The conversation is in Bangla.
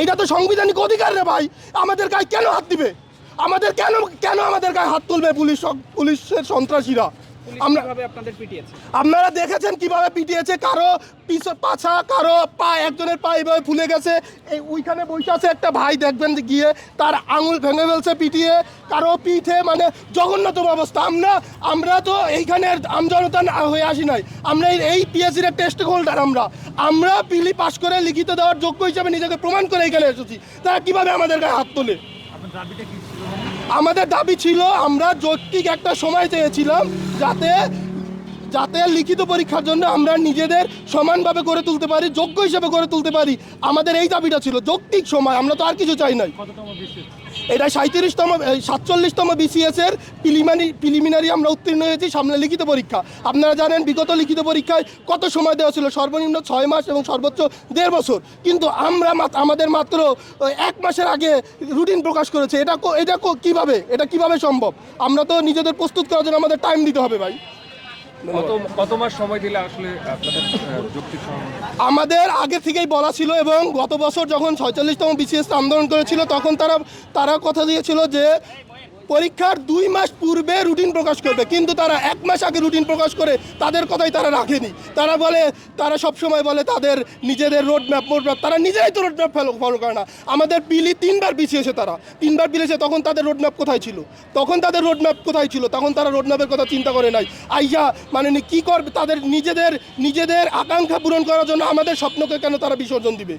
এইটা তো সাংবিধানিক অধিকার রে ভাই। আমাদের গায়ে কেন হাত দিবে? আমাদের কেন কেন আমাদের গায়ে হাত তুলবে পুলিশ পুলিশের সন্ত্রাসীরা? আমরা আপনারা দেখেছেন কীভাবে পিটিয়েছে? কারও পিছ পাছা কারও পা একজনের পা এইভাবে ফুলে গেছে। এই ওইখানে বসে আছে একটা ভাই দেখবেন গিয়ে তার আঙুল ভেঙে ফেলছে পিটিয়ে। কারও পিঠে মানে জঘন্যতম অবস্থা। আমরা আমরা তো এইখানে আমজনতা হয়ে আসি নাই। আমরা এই- এই পিএসসির টেস্ট হোল্ডার আমরা। আমরা পিলি পাশ করে লিখিত দেওয়ার যোগ্য হিসাবে নিজেকে প্রমাণ করে এখানে এসেছি। তারা কীভাবে আমাদের গায়ে হাত তোলে? আমাদের দাবি ছিল আমরা যৌক্তিক একটা সময় চেয়েছিলাম যাতে যাতে লিখিত পরীক্ষার জন্য আমরা নিজেদের সমানভাবে গড়ে তুলতে পারি যোগ্য হিসেবে গড়ে তুলতে পারি। আমাদের এই দাবিটা ছিল যৌক্তিক সময় আমরা তো আর কিছু চাই নাই। এটা সাঁত্রিশতম সাতচল্লিশতম বিসিএস এর প্রিলিমিনারি প্রিলিমিনারি আমরা উত্তীর্ণ হয়েছি সামনে লিখিত পরীক্ষা। আপনারা জানেন বিগত লিখিত পরীক্ষায় কত সময় দেওয়া ছিল? সর্বনিম্ন ছয় মাস এবং সর্বোচ্চ দেড় বছর। কিন্তু আমরা আমাদের মাত্র এক মাসের আগে রুটিন প্রকাশ করেছে। এটা এটা কীভাবে? এটা কীভাবে সম্ভব? আমরা তো নিজেদের প্রস্তুত করার জন্য আমাদের টাইম দিতে হবে ভাই। আমাদের আগে থেকেই বলা ছিল এবং গত বছর যখন ছয়চল্লিশতম বিসিএস আন্দোলন করেছিল, তখন তারা তারা কথা দিয়েছিল যে পরীক্ষার দুই মাস পূর্বে রুটিন প্রকাশ করবে। কিন্তু তারা এক মাস আগে রুটিন প্রকাশ করে তাদের কথাই তারা রাখেনি। তারা বলে, তারা সব সময় বলে তাদের নিজেদের রোড ম্যাপ রোড ম্যাপ তারা নিজেরাই তো রোড ম্যাপ ফলো ফলো করে না। আমাদের পিলি তিনবার পিছিয়েছে তারা। তিনবার পিছিয়েছে তখন তাদের রোড ম্যাপ কোথায় ছিল? তখন তাদের রোড ম্যাপ কোথায় ছিল? তখন তারা রোড ম্যাপের কথা চিন্তা করে নাই। আইয়া মানে কি করবে? তাদের নিজেদের নিজেদের আকাঙ্ক্ষা পূরণ করার জন্য আমাদের স্বপ্নকে কেন তারা বিসর্জন দিবে?